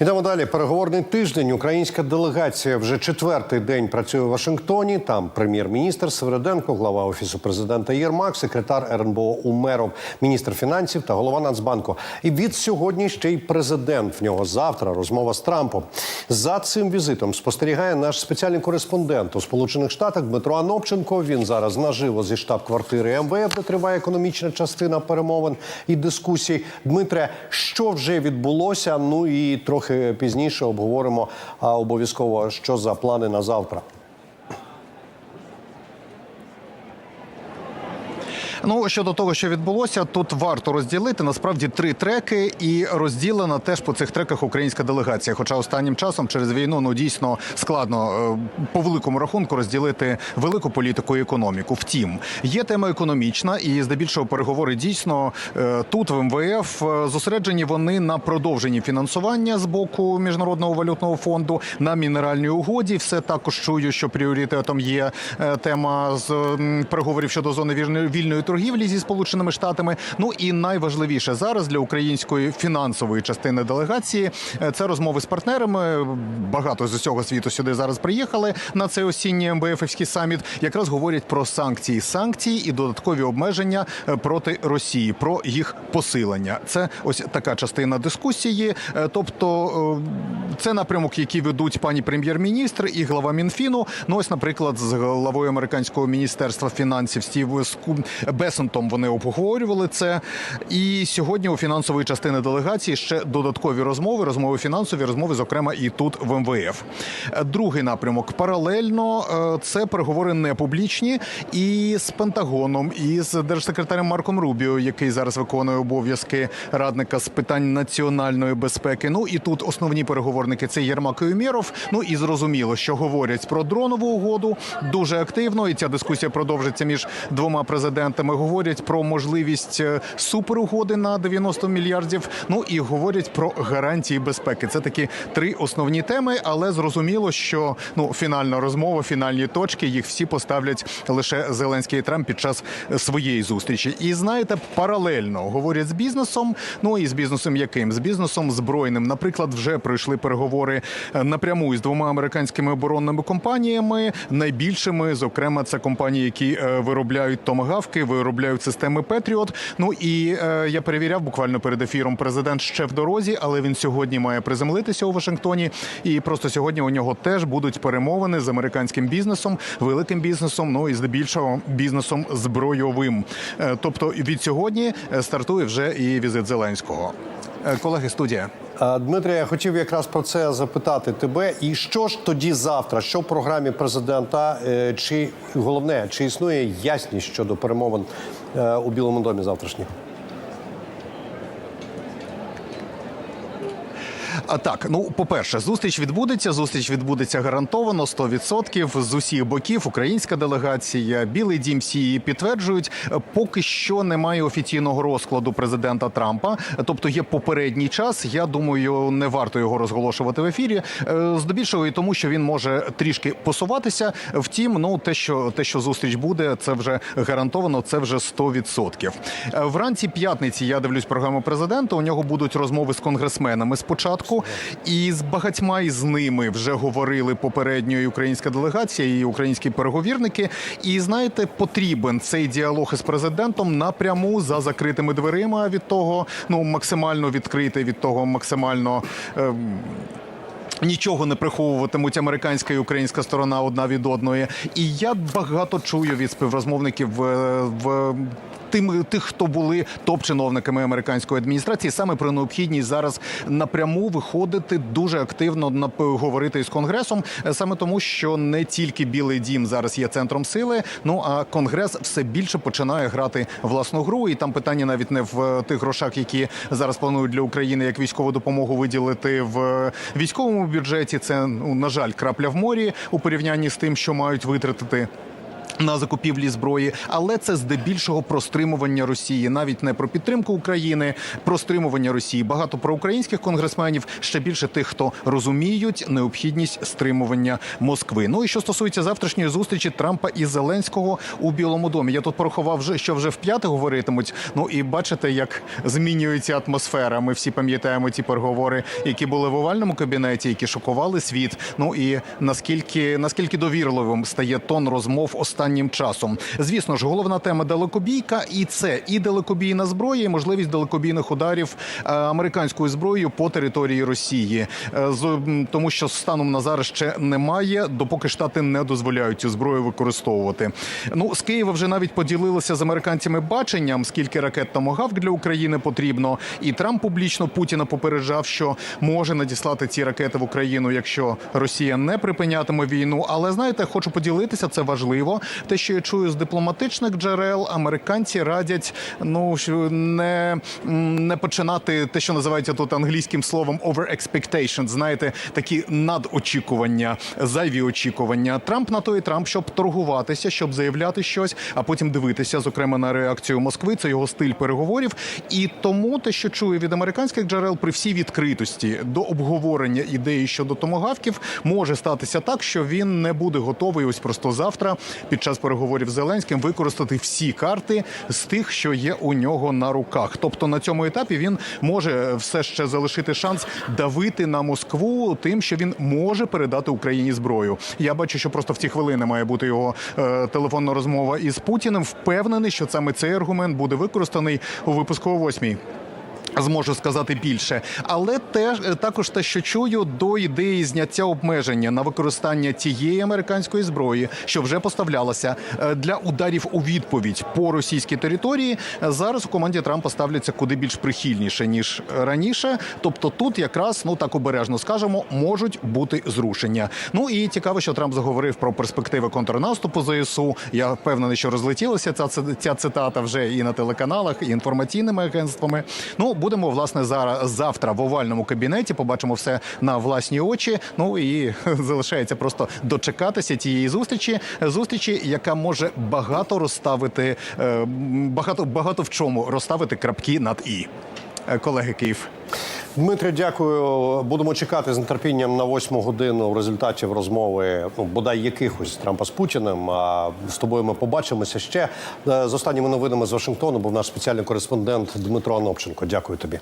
Ідемо далі. Переговорний тиждень. Українська делегація вже четвертий день працює у Вашингтоні. Там прем'єр-міністр Севериденко, глава офісу президента Єрмак, секретар РНБО Умеров, міністр фінансів та голова Нацбанку. І від сьогодні ще й президент. В нього завтра розмова з Трампом. За цим візитом спостерігає наш спеціальний кореспондент у Сполучених Штатах Дмитро Анопченко. Він зараз наживо зі штаб-квартири МВФ, де триває економічна частина перемовин і дискусій. Дмитре, що вже відбулося? Ну і трохи пізніше обговоримо обов'язково, що за плани на завтра. Ну щодо того, що відбулося, тут варто розділити насправді три треки, і розділена теж по цих треках українська делегація. Хоча останнім часом через війну ну дійсно складно е, по великому рахунку розділити велику політику і економіку. Втім, є тема економічна, і здебільшого переговори дійсно е, тут в МВФ е, зосереджені вони на продовженні фінансування з боку міжнародного валютного фонду на мінеральній угоді. Все також чую, що пріоритетом є тема з переговорів щодо зони вільної вільної торгівлі зі сполученими штатами. Ну і найважливіше зараз для української фінансової частини делегації е, це розмови з партнерами. Багато з усього світу сюди зараз приїхали на цей осінній МБФівський саміт. Якраз говорять про санкції, санкції і додаткові обмеження е, проти Росії, про їх посилення. Це ось така частина дискусії. Е, Тобто, це напрямок, який ведуть пані прем'єр-міністр і глава Мінфіну. Ну ось, наприклад, з главою американського міністерства фінансів Стів Ску- Бесентом вони обговорювали це. І сьогодні у фінансової частини делегації ще додаткові розмови, розмови фінансові, розмови, зокрема, і тут в МВФ. Другий напрямок паралельно е, це переговори не публічні і з Пентагоном, і з держсекретарем Марком Рубіо, який зараз виконує обов'язки радника з питань національної безпеки. Ну і тут основні переговорники це Єрмак і. Ну і зрозуміло, що говорять про дронову угоду дуже активно, і ця дискусія продовжиться між двома президентами. Говорять про можливість е, суперугоди на 90 мільярдів. Ну і говорять про гарантії безпеки. Це такі три основні теми, але зрозуміло, що ну фінальна розмова, фінальні точки їх всі поставлять лише Зеленський і Трамп під час своєї зустрічі. І знаєте, паралельно говорять з бізнесом. Ну і з бізнесом яким? З бізнесом збройним. Наприклад, вже пройшли переговори е, напряму із двома американськими оборонними компаніями, найбільшими, зокрема, це компанії, які е, виробляють томагавки, виробляють системи Петріот. Ну і е, я перевіряв буквально перед ефіром. Президент ще в дорозі, але він сьогодні має приземлитися у Вашингтоні. І просто сьогодні у нього теж будуть перемовини з американським бізнесом, великим бізнесом, ну і здебільшого бізнесом збройовим. Е, Тобто від сьогодні е, стартує вже і візит Зеленського. Е, Колеги, студія. А, Дмитре, я хотів якраз про це запитати тебе. І що ж тоді завтра? Що в програмі президента? Е, Чи головне, чи існує ясність щодо перемовин е, у Білому домі завтрашніх? А так, ну по-перше, зустріч відбудеться. Зустріч відбудеться гарантовано 100% з усіх боків. Українська делегація, Білий Дім всі її підтверджують. Поки що немає офіційного розкладу президента Трампа. Тобто є попередній час. Я думаю, не варто його розголошувати в ефірі. Е, Здебільшого і тому, що він може трішки посуватися. Втім, ну те, що те, що зустріч буде, це вже гарантовано. Це вже 100%. Е, Вранці п'ятниці я дивлюсь програму президента. У нього будуть розмови з конгресменами спочатку, і з багатьма із ними вже говорили попередньо і українська делегація, і українські переговірники. І знаєте, потрібен цей діалог із президентом напряму за закритими дверима. Від того ну максимально відкритий, від того максимально. ем, Нічого не приховуватимуть американська і українська сторона одна від одної. І я багато чую від співрозмовників е, в. Тим тих, хто були топ-чиновниками американської адміністрації, саме про необхідність зараз напряму виходити дуже активно на говорити із конгресом, е, саме тому, що не тільки Білий Дім зараз є центром сили. Ну а конгрес все більше починає грати власну гру. І там питання навіть не в е, тих грошах, які зараз планують для України як військову допомогу виділити в військовому бюджеті. Це ну на жаль крапля в морі у порівнянні з тим, що мають витратити На закупівлі зброї, але це здебільшого про стримування Росії, навіть не про підтримку України, про стримування Росії. Багато проукраїнських конгресменів, ще більше тих, хто розуміють необхідність стримування Москви. Ну і що стосується завтрашньої зустрічі Трампа і Зеленського у Білому домі, я тут порахував вже, що вже в п'яте говоритимуть. Ну і бачите, як змінюється атмосфера. Ми всі пам'ятаємо ті переговори, які були в овальному кабінеті, які шокували світ. Ну і наскільки наскільки довірливим стає тон розмов останнім часом. Звісно ж, головна тема далекобійка, і це і далекобійна зброя, і можливість далекобійних ударів е, американською зброєю по території Росії. Е, тому що станом на зараз ще немає, допоки штати не дозволяють цю зброю використовувати. Ну з Києва вже навіть поділилися з американцями баченням, скільки ракет томогавк для України потрібно. І Трамп публічно Путіна попереджав, що може надіслати ці ракети в Україну, якщо Росія не припинятиме війну. Але знаєте, хочу поділитися, це важливо. Те, що я чую з дипломатичних джерел, американці радять ну не, не починати те, що називається тут англійським словом over expectations, Знаєте, такі надочікування, зайві очікування. Трамп на то і Трамп, щоб торгуватися, щоб заявляти щось, а потім дивитися, зокрема на реакцію Москви. Це його стиль переговорів. І тому те, що чую від американських джерел, при всій відкритості до обговорення ідеї щодо томогавків, може статися так, що він не буде готовий ось просто завтра під час переговорів з Зеленським використати всі карти з тих, що є у нього на руках. Тобто на цьому етапі він може все ще залишити шанс давити на Москву тим, що він може передати Україні зброю. Я бачу, що просто в ці хвилини має бути його е, телефонна розмова із Путіним. Впевнений, що саме цей аргумент буде використаний у випуску о восьмій. Зможу сказати більше, але теж е, також те, що чую до ідеї зняття обмеження на використання тієї американської зброї, що вже поставлялася е, для ударів у відповідь по російській території. е, Зараз у команді Трампа ставляться куди більш прихильніше ніж раніше. Тобто, тут якраз ну так обережно скажемо, можуть бути зрушення. Ну і цікаво, що Трамп заговорив про перспективи контрнаступу ЗСУ. Я впевнений, що розлетілася ця ця цитата вже і на телеканалах, і інформаційними агентствами. Ну будемо власне зараз завтра в овальному кабінеті. Побачимо все на власні очі. Ну і залишається просто дочекатися тієї зустрічі. Зустрічі, яка може багато розставити е, багато багато в чому розставити крапки над і. Е, Колеги Київ. Дмитрий, дякую. Будемо чекати з нетерпінням на восьму годину результатів розмови, ну бодай якихось Трампа з Путіним. А з тобою ми побачимося ще Е, з останніми новинами з Вашингтону. Був наш спеціальний кореспондент Дмитро Анопченко. Дякую тобі.